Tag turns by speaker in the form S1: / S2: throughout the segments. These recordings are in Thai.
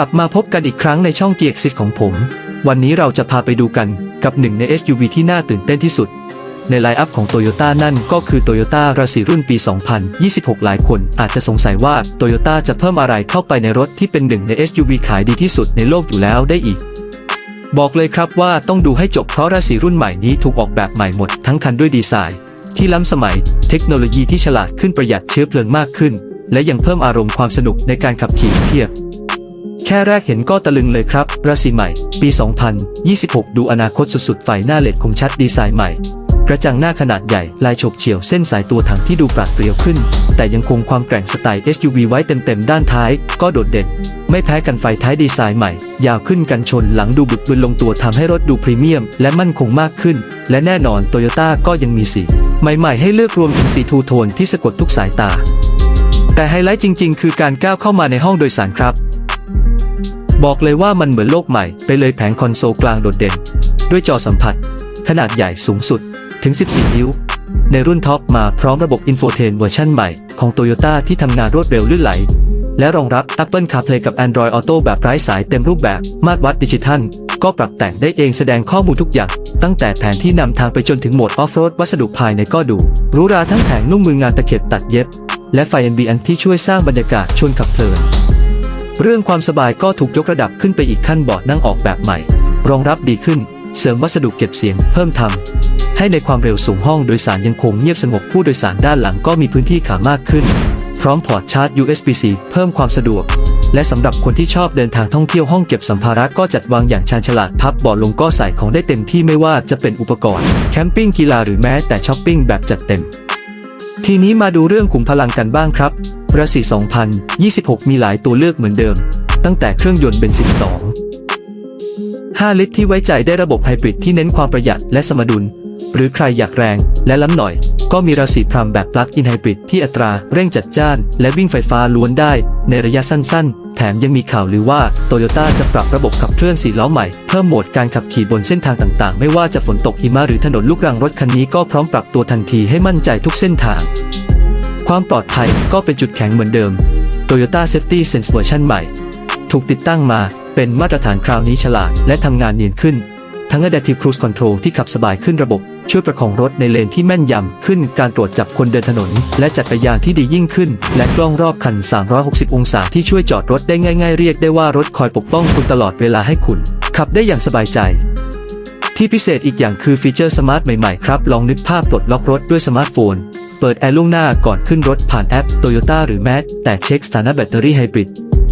S1: ลับมาพบกันอีกครั้งในช่องเกียร์ซิสของผม วันนี้เราจะพาไปดูกันกับหนึ่งใน SUV ที่น่าตื่นเต้นที่สุด ในไลน์อัพของ Toyota นั่นก็คือ Toyota r a c รุ่นปี 2026 หลายคนอาจจะสงสัยว่า Toyota จะเพิ่มอะไรเข้าไปในรถที่เป็นหนึ่งใน SUV ขายดีที่สุดในโลกอยู่แล้วได้อีก บอกเลยครับว่าต้องดูให้จบเพราะราศีรุ่นใหม่นี้ถูกออกแบบใหม่หมดทั้งคันด้วยดีไซน์ ที่ล้ำสมัย เทคโนโลยีที่ฉลาดขึ้นประหยัดเชื้อเพลิงมากขึ้น และยังเพิ่มอารมณ์ความสนุกในการขับขี่เพียบ แค่แรกเห็นก็ตะลึงเลยครับ ราศีใหม่ ปี 2026 ดูอนาคตสุดๆ ไฟหน้าเลดคมชัดดีไซน์ใหม่ กระจังหน้าขนาดใหญ่ ลายฉบเฉี่ยวเส้นสายตัวถังที่ดูปราดเปรียวขึ้น แต่ยังคงความแกร่งสไตล์ SUV ไว้เต็มๆ ด้านท้าย ก็โดดเด่น ไม่แพ้กันไฟท้ายดีไซน์ใหม่ ยาวขึ้นกันชนหลังดูบึกบึนลงตัวทำให้รถดูพรีเมียม และมั่นคงมากขึ้น และแน่นอนโตโยต้าก็ยังมีสีใหม่ๆ ให้เลือกรวมถึงสีทูโทนที่สะกดทุกสายตาแต่ไฮไลท์จริง ๆ คือการก้าวเข้ามาในห้องโดยสารครับ บอกเลยว่ามันเหมือนโลกใหม่ไปเลยแผงคอนโซลกลางโดดเด่น ด้วยจอสัมผัส ขนาดใหญ่สูงสุดถึง 14 นิ้ว ในรุ่นท็อปมาพร้อมระบบ Infotainment เวอร์ชันใหม่ของ Toyota ที่ทำงานรวดเร็วลื่นไหล และรองรับ Apple CarPlay กับ Android Auto แบบไร้สายเต็มรูปแบบมาตรวัดดิจิทัล ก็ปรับแต่งได้เองแสดงข้อมูลทุกอย่าง ตั้งแต่แผนที่นำทางไปจนถึงโหมดออฟโรดวัสดุภายในก็ดูหรูหราทั้งแผงนุ่มมืองานตะเข็บตัดเย็บ และไฟ NBN ที่ช่วยสร้างบรรยากาศชวนขับเพลิน เรื่องความสบายก็ถูกยกระดับขึ้นไปอีกขั้นเบาะนั่งออกแบบใหม่ รองรับดีขึ้น เสริมวัสดุเก็บเสียง เพิ่มทำให้ในความเร็วสูงห้องโดยสารยังคงเงียบสงบผู้โดยสารด้านหลังก็มีพื้นที่ขามากขึ้น พร้อมพอร์ตชาร์จ USB-C เพิ่มความสะดวก และสำหรับคนที่ชอบเดินทางท่องเที่ยวห้องเก็บสัมภาระก็จัดวางอย่างชาญฉลาดพับเบาะลงก็ใส่ของได้เต็มที่ไม่ว่าจะเป็นอุปกรณ์แคมปิ้งกีฬาหรือแม้แต่ช้อปปิ้งแบบจัดเต็มทีนี้มาดูเรื่องขุมพลังกันบ้างครับ ราศี2026 มีหลายตัวเลือกเหมือนเดิม ตั้งแต่เครื่องยนต์เบนซิน2 5 ลิตรที่ไว้ใจได้ระบบไฮบริดที่เน้นความประหยัดและสมดุล หรือใครอยากแรงและล้ำหน่อย ก็มีราศีพรัมแบบปลั๊กอินไฮบริดที่อัตราเร่งจัดจ้าน และวิ่งไฟฟ้าล้วนได้ในระยะสั้น ๆ แถมยังมีข่าวลือว่าโตโยต้าจะปรับระบบขับเคลื่อนสีล้อใหม่ เพิ่มโหมดการขับขี่บนเส้นทางต่าง ๆ ไม่ว่าจะฝนตกหิมะหรือถนนลูกรังรถคันนี้ก็พร้อมปรับตัวทันทีให้มั่นใจทุกเส้นทาง ความปลอดภัยก็เป็นจุดแข็งเหมือนเดิม Toyota Safety Sense เวอร์ชันใหม่ ถูกติดตั้งมาเป็นมาตรฐานคราวนี้ฉลาดและทำงานเนียนขึ้น ทั้ง Adaptive Cruise Control ที่ขับสบายขึ้นระบบ ช่วยประคองรถในเลนที่แม่นยำขึ้นการตรวจจับคนเดินถนน และจักรยานที่ดียิ่งขึ้น และกล้องรอบคัน 360 องศาที่ช่วยจอดรถได้ง่าย ๆ เรียกได้ว่ารถคอยปกป้องคุณตลอดเวลาให้คุณ ขับได้อย่างสบายใจ ที่พิเศษอีกอย่างคือฟีเจอร์สมาร์ทใหม่ๆครับ ลองนึกภาพปลดล็อกรถด้วยสมาร์ทโฟน เปิดแอร์ล่วงหน้าก่อนขึ้นรถผ่านแอป Toyota หรือแม้แต่เช็คสถานะแบตเตอรี่ไฮบริด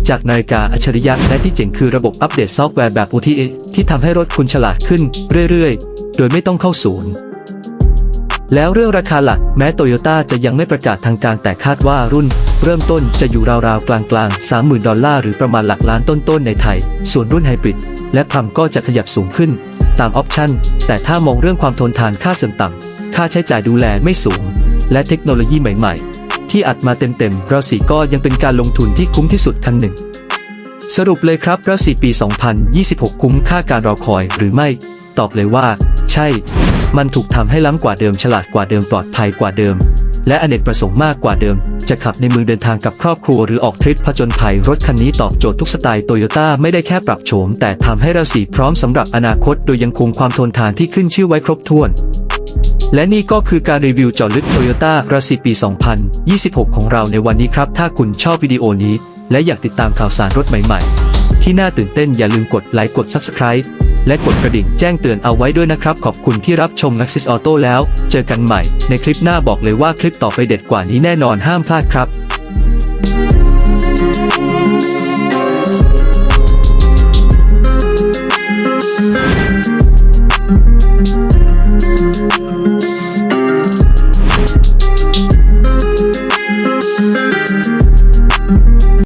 S1: จากนาฬิกาอัจฉริยะและที่เจ๋งคือระบบอัปเดตซอฟต์แวร์แบบ OTA ที่ทำให้รถคุณฉลาดขึ้นเรื่อยๆ โดยไม่ต้องเข้าศูนย์ แล้วเรื่องราคาหลักแม้โตโยต้าจะยังไม่ประกาศทางการแต่คาดว่ารุ่น เริ่มต้นจะอยู่ราวๆ กลางๆ 30,000 ดอลลาร์หรือประมาณหลักล้านต้นๆ ในไทย ส่วนรุ่นไฮบริดและพรัมก็จะขยับสูงขึ้น ตามออปชันแต่ถ้ามองเรื่องความทนทานค่าเสื่อมต่ำค่าใช้จ่ายดูแลไม่สูง และเทคโนโลยีใหม่ ๆ ที่อัดมาเต็มๆเราสีก็ยังเป็นการลงทุนที่คุ้มที่สุดคันหนึ่ง สรุปเลยครับเราสีปี 2026 คุ้มค่าการรอคอยหรือไม่ ตอบเลยว่า ใช่ มันถูกทำให้ล้ำกว่าเดิมฉลาดกว่าเดิมปลอดภัยกว่าเดิม และอเนกประสงค์มากกว่าเดิม จะขับในเมืองเดินทางกับครอบครัวหรือออกทริปผจญภัยรถคันนี้ตอบโจทย์ทุกสไตล์โตโยต้าไม่ได้แค่ปรับโฉมแต่ทำให้เราสีพร้อมสำหรับอนาคตโดยยังคงความทนทานที่ขึ้นชื่อไว้ครบถ้วนและนี่ก็คือการรีวิวเจาะลึก Toyota r a c ปี 2026 ของเราในวันนี้ครับ ถ้าคุณชอบวิดีโอนี้ และอยากติดตามข่าวสารรถใหม่ๆ ที่น่าตื่นเต้นอย่าลืมกดไลค์กด Subscribe และกดกระดิ่งแจ้งเตือนเอาไว้ด้วยนะครับ ขอบคุณที่รับชม n a x i s Auto แล้ว เจอกันใหม่ ในคลิปหน้าบอกเลยว่าคลิปต่อไปเด็ดกว่านี้แน่นอนห้ามพลาดครับ